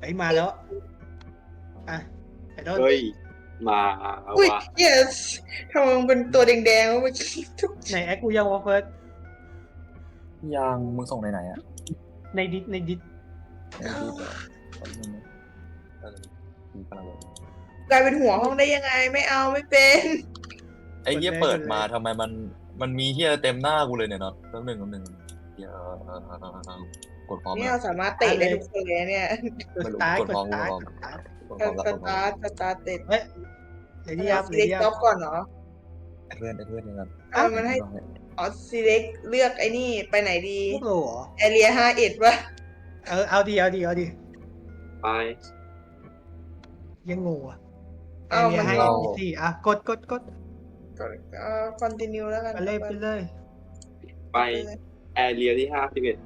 ไอ้ยมาแล้ว อะไอ้ต้นเฮ้ย มาอุ้ย ว่ะ yes ทำไมมันเป็นตัวแดงๆวะเมื่อกี้ทุกไหนแอคกูยังวอเฟิร์สยังมึงส่งไหนไหนๆอะในดิสในดิสในที่เดี๋ยวแป๊บนึงนะเออมีกำลังเลยกลายเป็นหัวห้องได้ยังไง ไม่เอาไม่เป็นไอ้เหี้ยเปิดมาทำไมมันมันมีเหี้ยเต็มหน้ากูเลยเนี่ยเนาะแป๊บนึงแป๊บนึงเดี๋ยว กดพร้อมนี่นะเราสามารถเตะได้ทุกคนเลยเนี่ยกดไม่สรู้ตาร์ทกดกดพร้อมสตาร์ทกดพร้อมกดสตาร์ทกดพร้อมสแล้วกดพร้อมตาร์ทสตาร์ทเตะเฮ้ยเดี๋ยวนี้ครับซีเดี๋ยวเล็กนี้คจ็รัอบบก่อนเนาะเพื่อนเพื่อนยังไงอะมันให้อ๋อซีเล็กเลือกไอ้นี่ไปไหนดีพวกโลเหรอแอเรียห้าเอ็ดวะเออเอาดีเอาดีเอาดีไปยังงูอะเอาไอมันให้ลเราองสี่อะกดกดกดก็เอ่อ continue แล้วกันไปเลยไปเลย ไปแอร์เรียที่ห้าสิบเอ็ด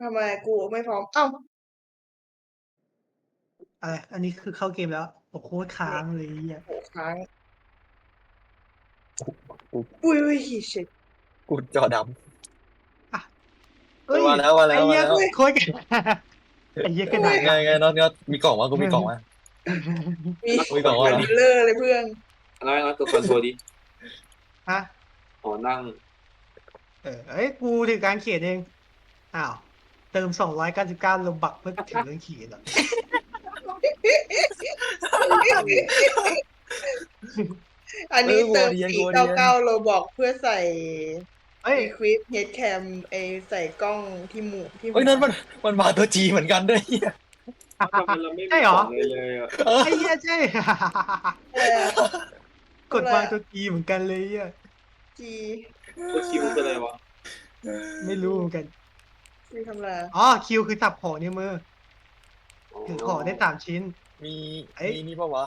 ทำไมกูไม่พร้อม เอ้าอะไร อันนี้คือเข้าเกมแล้วโอ้โหค้างเลยอะโหค้างอุ้ยอุ้ยชิตกูจอดเฮ้ยำมาแล้วมาแล้ไอ้วมาเหี้ยแล้วโคตรไอ้เหี้ยกระดาษไงไงน็อตน็อตมีกล่องวะกูมีกล่องวะ มีอุ๊ยบอกว่าอะไรดีลเลอร์เลยเพื่อนแล้วแล้วตัวคอนโทรลดิฮะอ๋อนั่ง เออเอ้ยกูถือการเขียนเองอ้าว เติมสองร้อยเก้าสิบเก้าลงบักเพื่อถึงเรื่องเขียนเหรออันนี้เออเติมวัวเรียนสี่วัวเรีเก้ายนเก้าโลบอกเพื่อใส่เอ้ยควิปเฮดแคมไอใส่กล้องที่หมูที่หัวเฮ้ยนั่นมันมันมาตัวจีเหมือนกันด้วยเหี้ยทำไมเราไม่มีใช่เหรอของเลยเลยอะเออไอ้เหี้ยใช่เออกดวางตัวกีเหมือนกันเลยอะจีตัวคิวเป็นอะไรวะไม่รู้เหมือนกัน จีทำอะไรอ๋อคิวคือสับของในมือถือของได้สามชิ้น มีเอ้ย มีนี่ปะวะ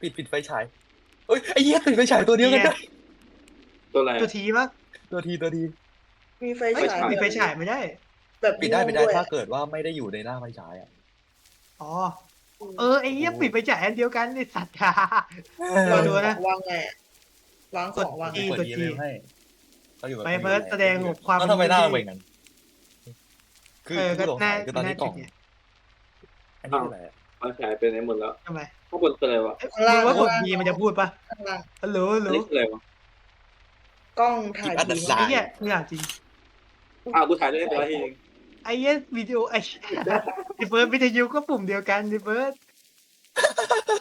ปิดปิดไฟฉายเอ้ยไอ้เหี้ยปิดไฟฉายตัวเดียวกันเนี่ยได้ตัวอะไร ตัวทีมั้งตัวทีตัวทีมีไฟเฮ้ยฉายปิดไฟฉายไม่ได้ แบบปิดได้ปิดได้ม่วงวยถ้าเกิดว่าไม่ได้อยู่ในหน้าไฟฉายอะอ๋อเออไอ้เหี้ยปิดไฟฉายอันเดียวกันไอ้สัตว์ค่ะวางดูนะวางไงวางของวางกดไง E กด E ให้เขาอยู่แบบไปเฟิร์สแสดงความแล้วทำไมหน้ามันเป็นอย่างนั้น คือเออคือก็สงน่าสัยคือตอนที่กล่องน่าจะเนี่ยอันนี้คืออะไรอะมันฉายเป็นไหนหมดแล้วทำไมข้างบนเป็นอะไรวะเอ้ยมึงว่ากดดีมันจะพูดปะข้างล่างฮัลโหลฮัลโหลอันนี้คืออะไรวะกล้องถ่ายผีไอ้เหี้ยมึงอยากจริงอ้าวกูถ่ายได้แต่ละทีเองไอ้เหี้ยวิดีโอไอ้ไอ้เฟิร์สวิทยุก็ปุ่มเดียวกันไอ้เฟิร์ส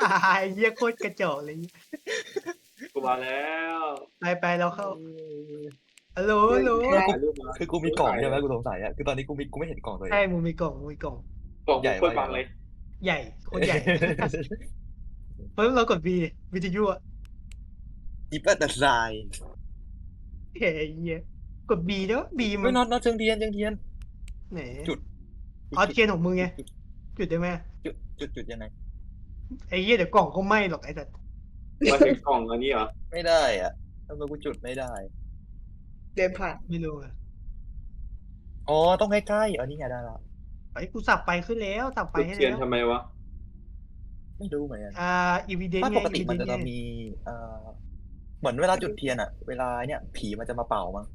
อ่าไอ้เหี้ยโคตรกระจอกเลยกูมาแล้ว ไปไปเราเข้า ฮัลโหลฮัลโหลถ่ายรูปมาคือกูมีกล่องใช่ไหมกูสงสัยอะคือตอนนี้กูมีกูไม่เห็นกล่องตัวเอง ใช่มึงมีกล่องมึงมีกล่อง กล่องใหญ่โคตรมากบังเลย ใหญ่โคตรใหญ่เฟิร์สเรากดบีวิทยุอะอีปัตตไซเฮ้ยเหี้ยกดบีแล้วบีมัไม่นน็อตน็อตเชิงเทียนเชิงเทียนไหนจุดอ๋อเทียนของมึงไงจุดได้ไหมจุดจุดจุดยังไงไอ้เหี้ยเดี๋ยวกล่องก็ไหม้หรอกไอ้สัตว์มาถึงกล่องอันนี้เหรอไม่ได้อะทำไมกูจุดไม่ได้ เดินผ่านไม่รู้อะอ๋อต้องใกล้ๆอันนี้ไงได้ละไอ้กูสับไปขึ้นแล้วสับไปจุดให้เทียนแล้วทำไมวะ ไม่รู้เหมือนกันอ่าอีวีเดนถ้าไงปกติมันจะ evidence มีเอ่อเหมือนเวลาจุดเทียนอะเวลาเนี่ย ผีมันจะมาเป่ามั้ง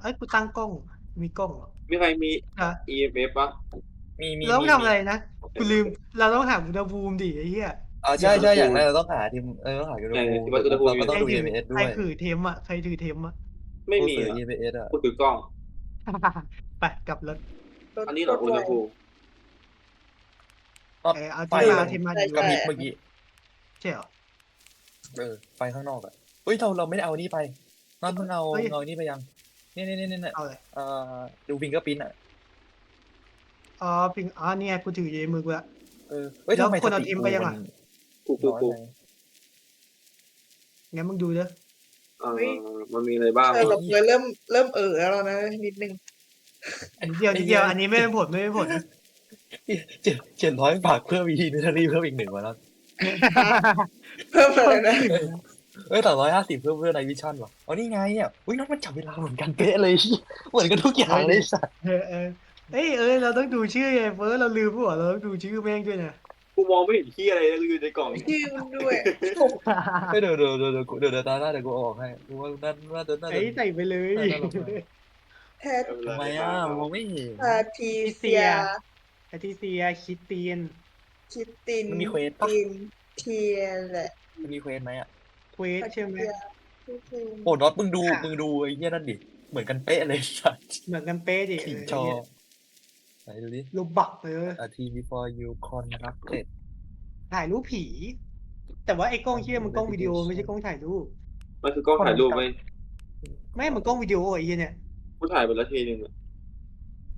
เอ้ยกูตั้งกล้องมีกล้องเหรอ มีใครมี อะ EMF ปะมีมีเราต้องมีทำอะไรนะกูลืมเราต้องหาอุณหภูมิดิไอ้เหี้ย อ๋อใช่ใช่อย่างแรกเราต้องหาทีมเออต้องหาอุณหภูมิ เราก็ต้องดูถื EMS ด้ใครวยถือเทมอะใครถือเทมอะไม่มีกูเหรถืออ EMS อะกูถือกล้อง ไปกลับรถอันนี้เหรออุณหภูมิเออเอาไฟเทมมัมานเทมมาดีกระพริบเมื่อกี้ใช่เหรอ เออไฟข้างนอกอะเฮ้ยเราเราไม่ได้เอานี่ไปน็อตมึงเอาเฮ้ย เอานี่ไปยังเนี่ยเนี่ยเนี่ยเนี่ยเอาเลยเอ่อดูฟิงเกอร์ปิ้นอะอ๋อปิงอ๋อเนี่ยกูถืออยู่ในมือกูละ เออเฮ้ยแล้วทำไมคนเอาสติทีมไปยังอะน กูกูน้อยกูไปงั้นมึงดูเด้อเออมันมีอะไรบ้างเออเราเคยเริ่มเริ่มเออแล้วนะนิดนึงนิดเดียวนิดเดียวอันนี้ไม่เป็นผลไม่เป็นผลเจ็ดเจ็ดร้อยฝากเพิ่มอีกนิทารีเพิ่มอีกหนึ่งมาแล้วเพิ่มอะไรนะเอ้ยแต่ร้อยห้าสิบเพิ่มเพื่อในวิชั่นว่ะอ๋อนี่ไงอะอุ้ยน็อตมันจับเวลาเหมือนกันเป๊ะเลย เหมือนกันทุกอย่างเลยสัตว์เออเออเอ้ยเอ้ยเราต้องดูชื่อไงเฟิร์สเราลืมผู้เราต้องดูชื่อแม่งด้วยนะ กูมองไม่เห็นที่อะไรเลยอยู่ในกล่องชื่อมันด้วยเฮ้ยเดี๋ยวเดี๋ยวเดี๋ยวเดี๋ยวเดี๋ยวเดี๋ยวตาหน้าเดี๋ยวกูเอาออกให้กูว่าน่าน่าจะน่าจะ ไอ้ใส่ไปเลยน่าจะลงมาแพททำไมอะมองไม่เห็นพาทีเซีย แพทริเซียคิสตีนคิตตินมันมีเควสปะ ตินเทียแหละมันมีเควสไหมอะเควสใช่ไหมคิตตินโอ้น็อตมึงดูค่ะ มึงดูไอ้เหี้ยนั่นดิเหมือนกันเป๊ะเลยสัสเหมือนกันเป๊ะดิทีเออจอเนี่ย ไหนดูดิรูปบักเลย a t before you conducted ถ่ายรูปผี แต่ว่าไอ้กล้องเชี่ยมันกล้องวิดีโอไม่ใช่กล้องถ่ายรูป มันคือกล้องถ่ายรูปไหมไม่มันกล้องวิดีโอไอ้เหี้ยเนี่ยกูถ่ายไปแล้วทีนึงอะ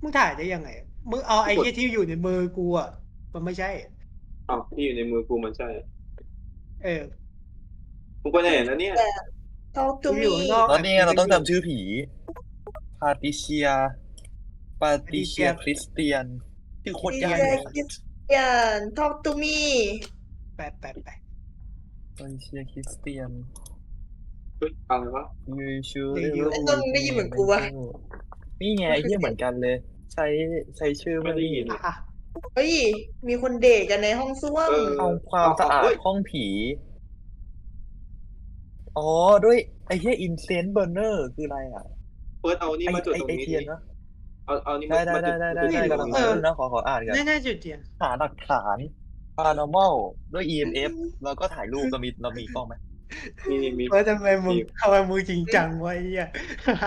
มึงถ่ายได้ยังไงมึงเอาไอ้เหี้ยที่อยู่ในมือกูอะมันไม่ใช่อ้าวที่อยู่ในมือกูมันใช่ เออกูไปไหนนะเนี่ยทอกตูกูอยู่มีข้างนอกแล้วนี่ไงเราต้องจำชื่อผีปาติเชีย ปาติเชีย Patricia คริสเตียนชื่อโคตรดียากเจเลยคริสเตียนทอกตูมีแปะแปะแปะปาติเชียคริสเตียนเฮ้ยอะไรวะ you should ไอ้ต้นได้ยินเหมือนกูวะนี่ไงไอ้เหี้ยเหมือนกันเลย ใช้ใช้ชื่อไม่ได้ยินอะเฮ้ย มีคนเดทกันในห้องส้วมเออเอาความสะอาดเฮ้ยห้องผี อ๋อ ด้วยไอ้เหี้ยอินเซนเบอร์เนอร์คืออะไรอะเปิดเอานี่ไอ้มาจุดไอ้ตรงไอ้นี้เทียนดินะ เอาเอานี่ได้มาได้มาได้จุดได้ได้จุดได้ตรงกำลังนี้เริ่มนะขอขออ่านกันน่าๆจุดเดียวหาหลักฐาน paranormal ด้วย EMF แล้วก็ถ่ายรูปเรามีเรามีกล้องไหมมีนี่มีเออทำไมมึงทำไมมึงจริงจังวะไอ้เหี้ย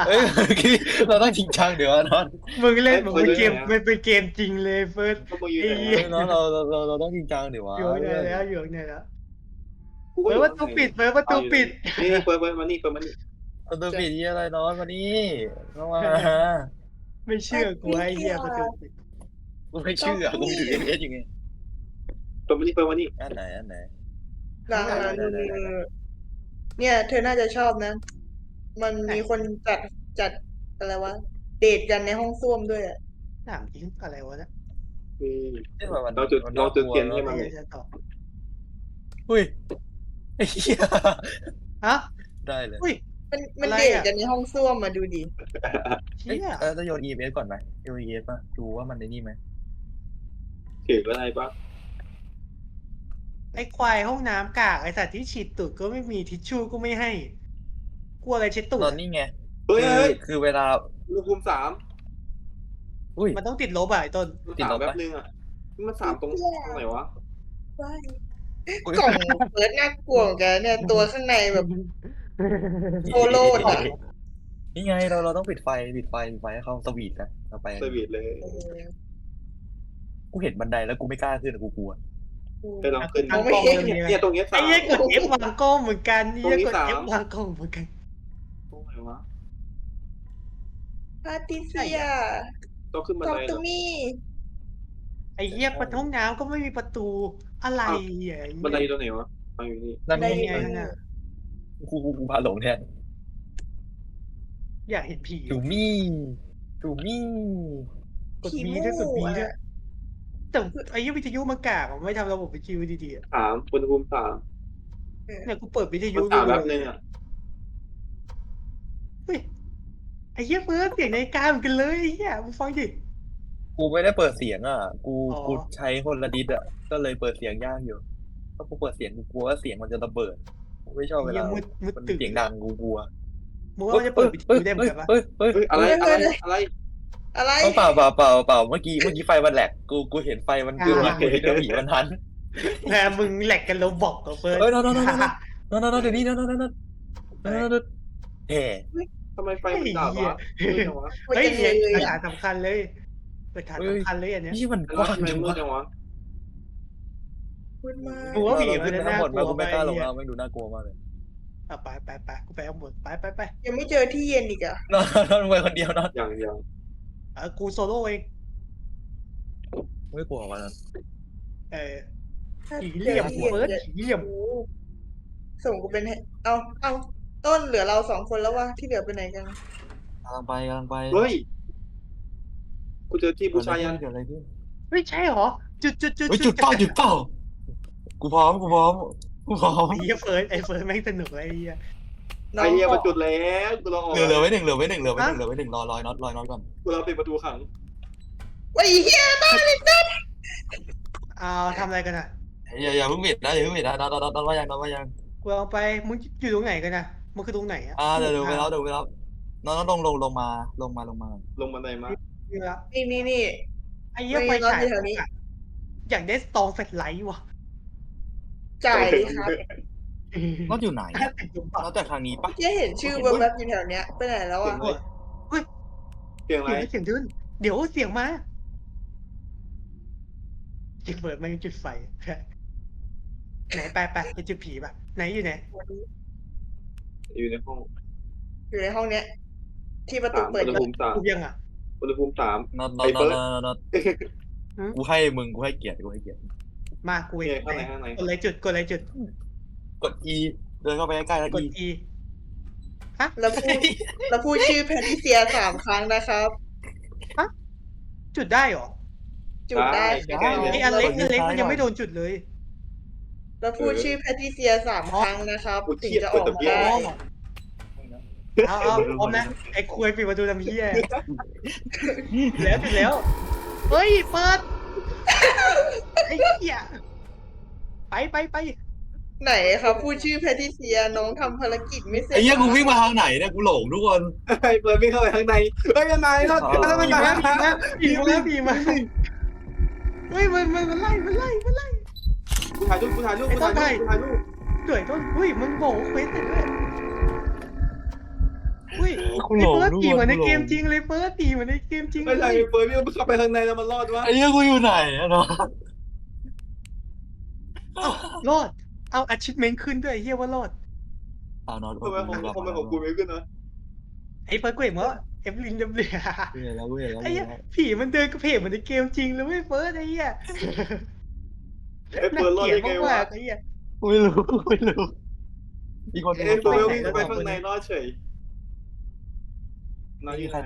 เอ้ยเมื่อกี้เราต้องจริงจังเดี๋ยวอะนอนมึงเล่นเหมือนเป็นเกมมันเป็นเกมจริงเลยเฟิร์สก็มาอยู่ไอ้ไหนเหี้ยวะเนอะเราเราเราเราต้องจริงจังเดี๋ยววะอยู่ไหนแล้วอยู่ไหนแล้วกูก็เปิอดยู่ประตูปิดเปิดประตูปิดนี่นี่เปิดเปิดมานี่เปิดมานี่ประตูปิดที่อะไรนอนมานี่เข้ามา ไม่เชื่อกูไอ้เหี้ยประตูปิดกูไม่เชื่อกูมีถือ EMF อยู่ไงเปิดมานี่เปิดมานี่อันไหนอันไหนหลังได้ได้ได้ได้เนี่ย เธอน่าจะชอบนะ มันมีคนจัดจัดอะไรวะ เดทกันในห้องส้วมด้วยอะถามจริงอะไรวะเนี่ยมีเอ้ยมันมันเราจุดมันเราจุดกลัวเทียนให้มันเดี๋ยวจะตอบอุ้ยไอ้เหี้ยฮะได้เลยอุ้ย มันมันอะไรเดทอะกันในห้องส้วมมาดูดิเอ้ยเชี่ยเออจะโยน EMF ก่อนไหมโยน EMF ป่ะดูว่ามันในนี่ไหมถืออะไรปะไอ้ควายห้องน้ำกากไอ้สัตว์ที่ฉีดตูดก็ไม่มีทิชชู่ก็ไม่ให้กลัวอะไรเช็ดตูดตอนอะนี้ไงเฮ้ยคือเฮ้ยคือเวลาอุณหภูมิสามอุ้ยมันต้องติดลบอะไอ้ต้นติดสามลบปะแป๊บนึงอะมันสามตรงตรงไหนวะว้ายอุ๊ยกล่องเปิดน่ากลัวเหมือนกันเนี่ยตัวข้างในแบบ โซโล่อะนี่ไงเราเราต้องปิดไฟปิดไฟปิดไฟให้เขาสวีทกันเราไปสวีทเลยเออกูเห็นบันไดแล้วกูไม่กล้าขึ้นอะกูกลัวไปลองขึ้นทางกล้องเลยเนี่ยเนี่เนี่ยยตรงเนี้ยสาไอ้มเหี้ยกด F วางกล้องเหมือนกันไอ้เหี้ยกดตรงนี้ F สามวางกล้องเหมือนกันตรงไหนวะพาติเซียต้องขึ้นบันทอกไดเหรตูอมีไอ้เหี้ยประตูห้องน้ำก็ไม่มีประตูอะไรอะไอ้เหี้ยบันไดอยู่ตรงไหนวะบันไดอยู่นี่นั่นได้ไงไงนั่นน่ะ กูกูกูพาหลงแทนอยากเห็นผีถูมี่ถูมี่กดบีด้วยกดบีด้วยแต่ไอ้เหี้ยวิทยุมันกากอะไม่ทำระบบวิทยุดีๆอะสามอุณหภูมิสามเนี่ยกูเปิดวิทมัยุนสามดูแป๊บเลนึยงอะเฮ้ยไอ้เหี้ยเปิดเสียงในาฬิกาเหมือนกันเลยไอ้เหี้ยมึงฟังดิกูไม่ได้เปิดเสียงอะ กูอ๋อกูใช้คนละดิสอะก็เลยเปิดเสียงยากอยู่ถ้ากูเปิดเสียงกูกลัวว่าเสียงมันจะระเบิด กูไม่ชอบเวไอ้เหี้ลายมืดมืดมันตึกเสียงดังกูกลัวมึงว่ามันจะเปิดวิทยุได้เหมือนกันปะเฮ้ยเฮ้ยเฮ้ยอะไรอะไรอะไรอะไรเฮ้ยเปล่าเปล่าเปล่าเปล่าเมื่อกี้เมื่อกี้ไฟมันแหลกกูกูเห็นไฟมันคือมันกูเห็นว่าผีมันทันแหมมึงแหลกกันแล้วบอกกับเฟิร์สเฮ้ยนอนนอนนอนนอนนอนนอนนอนเดี๋ยวนี้นอนนอนนอนนอนนอนนอนเฮ้ทำไมไฟมันดับวะมืดจังวะมันเฮ้ยจะเนี่ยเลยหลักอะฐานสำคัญเลยหลักฐานสำคัญเลยอันเนี้ยนี่มันกแล้วว้างทำไมจังมืดวะ จังวะพูดมากกูว่าผีมันจะทั้น่างหมดกลัมาวกูไปไม่กล้าลงเหี้ยแล้วไม่ดูน่ากลัวมากเลยอะไปไปไปกูไปเอาหมดไปไปไปยังไม่เจอที่เย็นอีกอะนอนนอนไปคนเดียวนอนอย่างอย่างเออกูโซโล่เองไม่กลัววันนั้นเออผีเหลี่ยมจอที่เฟิร์สย็นผีเหลี่ยมโอ้ส่งกูเป็นให้เอาเอาต้นเหลือเราสองคนแล้ววะที่เหลือไปไหนกันกำลังไปกำลังไปเฮ้ยกูเจอที่บูชายันเกิดอะไรขึ้นไม่ใช่เหรอจุดจุดจุดเฮ้ยจุดเป้าจุดเป้า กูพร้อมกูพร้อมกูพร้อมไอ้เหี้ยเฟิร์สไอ้เฟิร์สแม่งสนุกเลยไอ้เหี้ยน้อไองเฮียบมาอกจุดแล้วกูรอออกเหลือเหลือไว้หนึ่งเหลือไว้หนึ่งเหลือไว้หนึ่งเหลือไว้หนึ่งรอรอยน็อตรอยน็อตก่อนกูรอปิดประตูขังว่าไอ้เหี้ยต้นเอาทำอะไรกันอะอย่าอย่าเพิ่งปิดนะอย่าเพิ่งปิดนะน็อตน็อตน็อตว่ายังน็อตว่ายังกูเอาไปมึงอยู่ตรงไหนกันนะมันคือตรงไหนอะอ่าเดี๋ยวเดี๋ยวไปแล้วเดี๋ยวไปแล้วน็อตน็อตลงลงลงมาลงมาลงมาลงบันไดมานี่ละนี่นี่นี่ไอ้เหี้ยไฟไม่ฉายไม่แถวนี้อะอยากได้สตองแฟลชไลท์ว่ะ จ่ายดิครับน็อตอยู่ไหนถ้าติดอยู่ปะน็อตแต่ทางนี้ปะแค่เห็นชื่อแวบๆอยู่แถวเนี้ยไปไหนแล้วเสียอะงอะไรเสียงอะไรเสียงเสียงขึ้นเดี๋ยวเสียงมาจิตเปิดมันจุดไฟไหนไปไปไปจุดผีปะไหนอยู่ไหนอยู่ในห้องอยู่ในห้องเนี้ย ที่ประตูสามเปิอุดณหอยู่ภูมิสามกูยังอะอุณหภูมิสามน็อตน็อไอ้ตน็อเฟิตร์สน็อตน็อตหืมกูให้มึงกูให้เกียรติกูให้เกียรติ มากูเอเนี่ยงข้างในข้างในกดอะไรจุดกดอะไรจุดกด E เดินเข้าไปใกล้ๆแล้ว กด E อีแล้วพูด แล้วพูดชื่อแพทริเซียสามครั้งนะครับ จุดได้เหรอจุดได้ใกล้ๆเลยไออันเล็กอันเล็กมันยังไม่โดนจุดเลยแล้วพูดชื่อแพทริเซียสามครั้งนะครับกูถึงเครียดจะออกกดมาตะเกียบได้ เอาเอาพร้อมนะไอ้คุยปิดประตูทำเฮียแล้วจุดแล้ว เฮ้ย เปิด ไอ้เหี้ยไปไปไปไหนครับพูดชื่อแพทริเซียน้องทำภารกิจไม่เสร็จไอ้เหี้ยกูวิ่งมาทางไหนเนี่ยกูหลงทุกคนไอ้เฟิร์สวิ่งเข้าไปข้างในเฮ้ยยังไงน็อตแล้วมันผีมามาผีมาผีมาผีมาเฮ้ยมันมันมันไล่มันไล่มันไล่กูถ่ายรูปกูถ่ายรูปกูถ่ายรูปกูถ่ายรูปเดือดต้นเฮ้ยมันบอกว่าเควสเสร็จด้วยเฮ้ย กูไอ้หลงเฟิร์สทุกผีคนเหมือนในกูหลเกมงจริงเลยเฟิร์สผีเหมือนในเกมจริงเลไม่ใช่ยไอ้เฟิร์สวิ่งเข้าไปข้างในแล้วมันรอดวะไอ้เหี้ยกูอยู่ไหนอะเนาะเอ้ารอด เอา achievement ขึ้นด้วยไอ้เฮียว่ารอดอ้าวน็อตทำไมของทำไมของกูไม่ขึ้นนะไอ้เฟิร์สกูเห็นว่าเอฟลินเดบเลียกูเห็นแล้วกูเห็นแล้วไอ้กูเหี้เห็ยนแล้วผีมันเดินกระเพกเหมือนในเกมจริงเลยเว้ยเฟิร์สไอ้เหี้ยไอ้เฟิร์สรอดได้ไงวะน่าเกลียดมากๆไอ้เหี้ยกูไม่รู้กูไม่รู้อีกคนหนึ่งไอ้เฟิร์สไปวิ่งไหนเข้าไปแล้วข้างในรอดเฉย นอนอยู่ไหน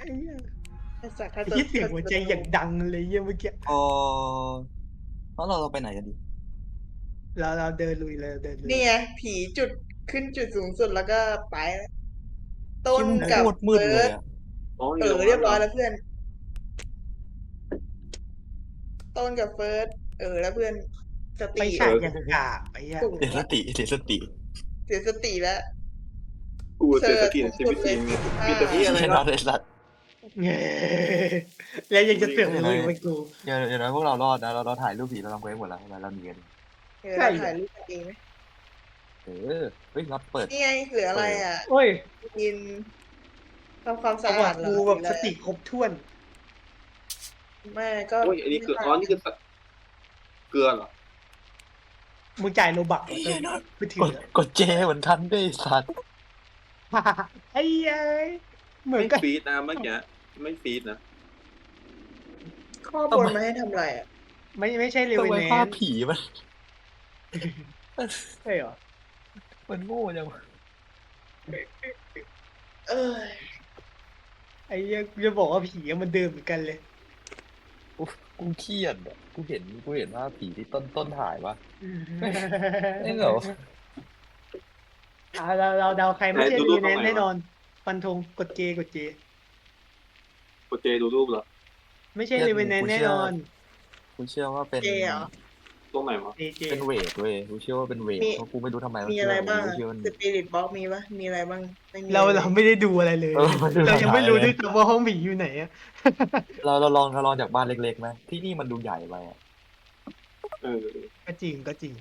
ไอ้เหี้ยไอ้สัตว์ถ้าไอ้เหี้ยเสียงหัวใจอย่างดังเลยเหี้ยเมื่อกี้อ๋อแล้วเราเราไปไหนกันดีเราเราเดินลุยเลยเดินลุย นี่ไงผีจุดขึ้นจุดสูงสุดแล้วก็ไปแล้วต้นที่มันกับโคตรมืดเฟิเลร์ยสอะอ๋อเออเรียบร้อยแล้วเพื่อน ต้นกับเฟิร์สเออแล้วเพื่อนสไปติฉายอย่างกากไอ้เหี้ยสุ่มเสียสติเสียสติ เสียสติแล้ว กูเจอสติในชีวิตจริงมีแต่ที่อะไรใช่เนาะน็อตไอ้สัตว์เงี้ยแล้วยังจะเสือกมาลุยไปกูเดี๋ยวเดี๋ยวนะพวกเรารอดนะเราเราถ่ายรูปผีเราทำเควสหมดแล้วใช่ไหมเราหนีกันเออเราถ่ายรูปกันเองไหมเออเฮ้ยน็อตเปิดนี่ไงเหลืออะไรอะโอ้ยกินทำความสสะวัอาสดเหรดูอแบบสติครบถ้วนไม่ก็โอ้ยอันนี้คืออ๋อนี่คือสัตว์เกลือเหรอมึงจ่ายโลบักไอ้เหี้ยน็อตกูถืกอดกดเจเหมือนกันด้วยไอ้สัตว์ ไอ้เหี้ยเหมือนไม่กันฟีดนะเมื่อกี้ไม่ฟีดนะข้อบนมาให้ทำอะไรอะไม่ไม่ใช่เลทำเวนไมแนภาพนผีมันใช่เหรอมันโง่จังวะเออไอ้เหี้ยกูจะบอกว่าผีมันเดิมเหมือนกันเลยกูเครียดอะกูเห็นกูเห็นภาพผีที่ต้นต้นถ่ายวะเอ้ยเหรอ อ่าเราเราเดาใครไม่ใช่ไหนดูเลรูปเวนแนนทำไมวะ แน่นอนฟันธงกดเจกดเจกูเจดูรูปเหรอไม่ใช่เลเวนแนนแน่นอน กูเชื่อว่าเป็น เจเหรอ ตรงไหนวะ เจเจ เป็นเวทเว้ยกูเชื่อว่าเป็นเวทมี เพราะกูไม่รู้ทำไมนมีอะไรบ้างกูเชื่อมันสปิริตบ็อกมีปะมีอะไรบ้างไม่มีเราอะไรเราไม่ได้ดูอะไรเลย เออไม่ดูเรายังไม่รู้อะไรด้วยซ้ำว่าห้องผีอยู่ไหนอะเราเราลองเราลองจากบ้านเล็กๆไหมที่นี่มันดูใหญ่ไปอะเออ ก็จริงก็จริง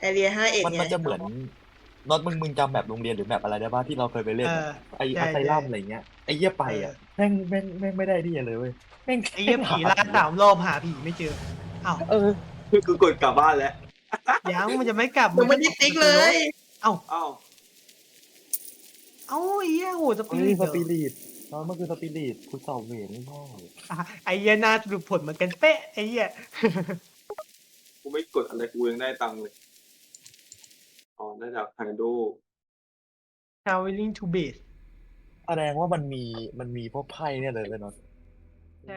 แอเรียห้าเอ็ดมันไงมันจะเหมือน น็อตมึงมึงจำแบบโรงเรียนหรือแบบอะไรได้บ้างที่เราเคยไปเล่นเออะอไอใช่อัไซลัมใช่ อะไรเงี้ยไอเหี้ยไปอะแม่งแม่งแม่งไม่ได้ที่เลยเว้ยแม่งไอ้เหี้ยผีล่าสามรอบหาผีไม่เจออ้าวเออคือกดกลับบ้านแล้วยังมันจะไม่กลับมึงไม่ได้ติ๊กเลย เอ้าอ้าวเอ้าไอ้เหี้ยโหสปิเฮ้ริยตสปิริตอ๋อมันคือสปิริตกูสอบเวทไม่พ่ออะไอ้เหี้ยหน้าสรุปผลเหมือนกันเป๊ะไอ้เหี้ยกูไม่กดอะไรกูยังได้ตังค์เลย อ๋อได้จากไฮโด traveling to base แสดงว่ามันมีมันมีพวกไพ่เนี่ยเลยเลยเนาะ ใช่